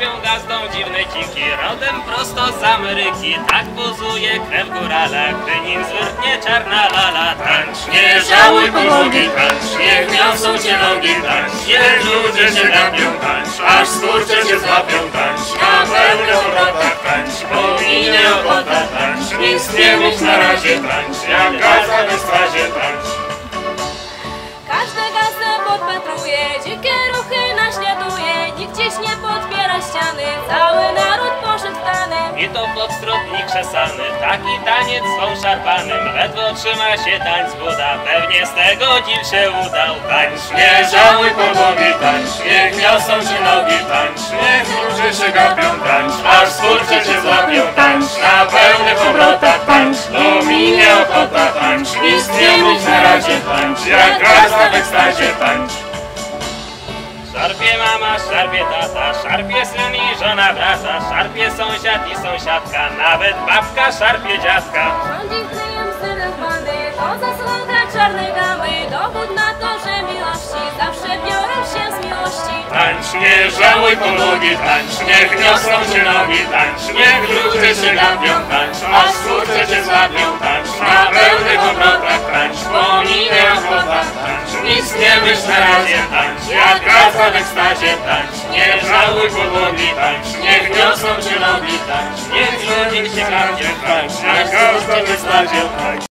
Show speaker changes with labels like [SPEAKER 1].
[SPEAKER 1] Gazdą dziwne dziki, rodem prosto z Ameryki. Tak buzuje krew górala, gdy nim zwyrtnie czarna lala. Tańcz, nie żałuj podłogi, tańcz, niech niosą cię nogi, tańcz. Niech ludzie się gapią, tańcz, aż skurcze cię złapią, tańcz. Na pełnych obrotach tańcz, pominie ochota, tańcz. Nic nie mów na razie, tańcz, jak gaza we
[SPEAKER 2] ściany, cały naród poszedł tany.
[SPEAKER 1] I to podstrodnik krzesany, taki taniec swą szarpanym, ledwo trzyma się tańc buda, pewnie z tego dziw się udał. Tańcz, nie żałuj podłogi, tańcz, niech niosą ci nogi, tańcz, niech ludzie się gapią, tańcz, aż skurcze cię złapią, tańcz, na pełnych obrotach, tańcz, to minie ochota, tańcz, nic nie mów na razie, tańcz, jak gazda w ekstazie, tańcz. Szarpie tata, szarpie syn i żona brata, szarpie sąsiad i sąsiadka, nawet babka szarpie dziadka.
[SPEAKER 2] Rządzi kryjem synem bandy, to zasłonka czarnej damy, dowód na to, że miłości zawsze biorą się z miłości.
[SPEAKER 1] Tańcz, nie żałuj podłogi, tańcz, niech niosą cię nogi, tańcz, niech ludzie się gapią, tańcz, aż skurcze cię złapią, tańcz, na pełnych obrotach, tańcz, pominie ochota, tańcz, nic nie myśl na razie, cię nogi, tańcz, niech ludzie się gapią, tańcz, jak gazda w ekstazie, tańcz.